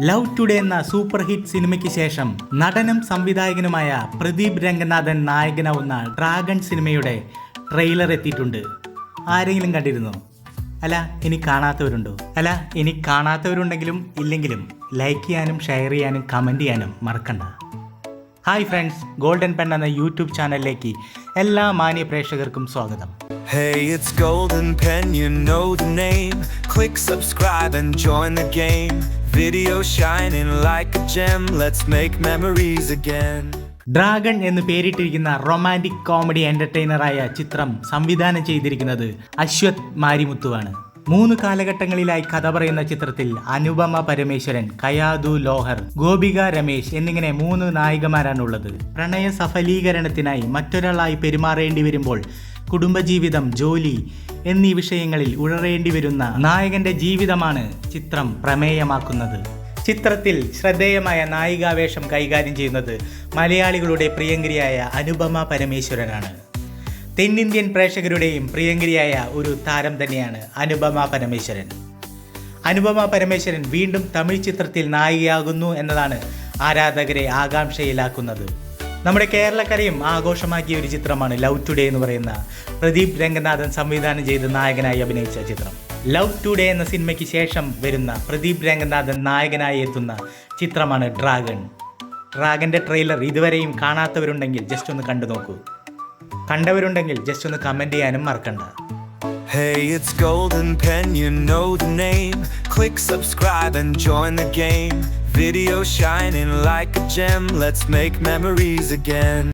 Love today എന്ന super hit സിനിമയ്ക്ക് ശേഷം നടനും സംവിധായകനുമായ പ്രദീപ് രംഗനാഥൻ നായകനാവുന്ന ഡ്രാഗൺ സിനിമയുടെ ട്രെയിലർ എത്തിയിട്ടുണ്ട്. ആരെങ്കിലും കണ്ടിരുന്നോ? അല്ല ഇനി കാണാത്തവരുണ്ടോ? അല്ല ഇനി കാണാത്തവരുണ്ടെങ്കിലും ഇല്ലെങ്കിലും ലൈക്ക് ചെയ്യാനും ഷെയർ ചെയ്യാനും കമന്റ് ചെയ്യാനും മറക്കണ്ട. ഹായ് ഫ്രണ്ട്സ് ഗോൾഡൻ പെൻ എന്ന യൂട്യൂബ് ചാനലിലേക്ക് എല്ലാ മാന്യ പ്രേക്ഷകർക്കും സ്വാഗതം Hey, it's Golden Pen, you know the name. Click subscribe and join the game. Video shining like a gem, let's make memories again. Dragon എന്ന് പേരിട്ടിരിക്കുന്ന റൊമാന്റിക് കോമഡി എന്റർടൈനറായ ചിത്രം സംവിധാനം ചെയ്തിരിക്കുന്നത് അശ്വത് മാരിമുത്തുവാണ് മൂന്ന് കാലഘട്ടങ്ങളിലായി കഥ പറയുന്ന ചിത്രത്തിൽ അനുപമ പരമേശ്വരൻ കയാദു ലോഹർ ഗോപിക രമേശ് എന്നിങ്ങനെ മൂന്ന് നായികമാരാണുള്ളത്. പ്രണയ സഫലീകരണത്തിനായി മറ്റൊരാളായി പെരുമാറേണ്ടി വരുമ്പോൾ കുടുംബജീവിതം ജോലി എന്നീ വിഷയങ്ങളിൽ ഉഴറേണ്ടി വരുന്ന നായകന്റെ ജീവിതമാണ് ചിത്രം പ്രമേയമാക്കുന്നത്. ചിത്രത്തിൽ ശ്രദ്ധേയമായ നായികാവേഷം കൈകാര്യം ചെയ്യുന്നത് മലയാളികളുടെ പ്രിയങ്കരിയായ അനുപമ പരമേശ്വരനാണ്. തെന്നിന്ത്യൻ പ്രേക്ഷകരുടെയും പ്രിയങ്കരിയായ ഒരു താരം തന്നെയാണ് അനുപമ പരമേശ്വരൻ. അനുപമ പരമേശ്വരൻ വീണ്ടും തമിഴ് ചിത്രത്തിൽ നായികയാകുന്നു എന്നതാണ് ആരാധകരെ ആകാംക്ഷയിലാക്കുന്നത്. നമ്മുടെ കേരളക്കരയും ആഘോഷമാക്കിയ ഒരു ചിത്രമാണ് ലവ് ടുഡേ എന്ന് പറയുന്ന പ്രദീപ് രംഗനാഥൻ സംവിധാനം ചെയ്ത് നായകനായി അഭിനയിച്ച ചിത്രം. ലവ് ടുഡേ എന്ന സിനിമയ്ക്ക് ശേഷം വരുന്ന പ്രദീപ് രംഗനാഥൻ നായകനായി എത്തുന്ന ചിത്രമാണ് ഡ്രാഗൺ. ഡ്രാഗന്റെ ട്രെയിലർ ഇതുവരെയും കാണാത്തവരുണ്ടെങ്കിൽ ജസ്റ്റ് ഒന്ന് കണ്ടു നോക്കൂ. കണ്ടവരുണ്ടെങ്കിൽ ജസ്റ്റ് ഒന്ന് കമന്റ് ചെയ്യാനും മറക്കണ്ട Hey, it's Golden Pen, you know the name. Click subscribe and join the game. Video shining like a gem, let's make memories again.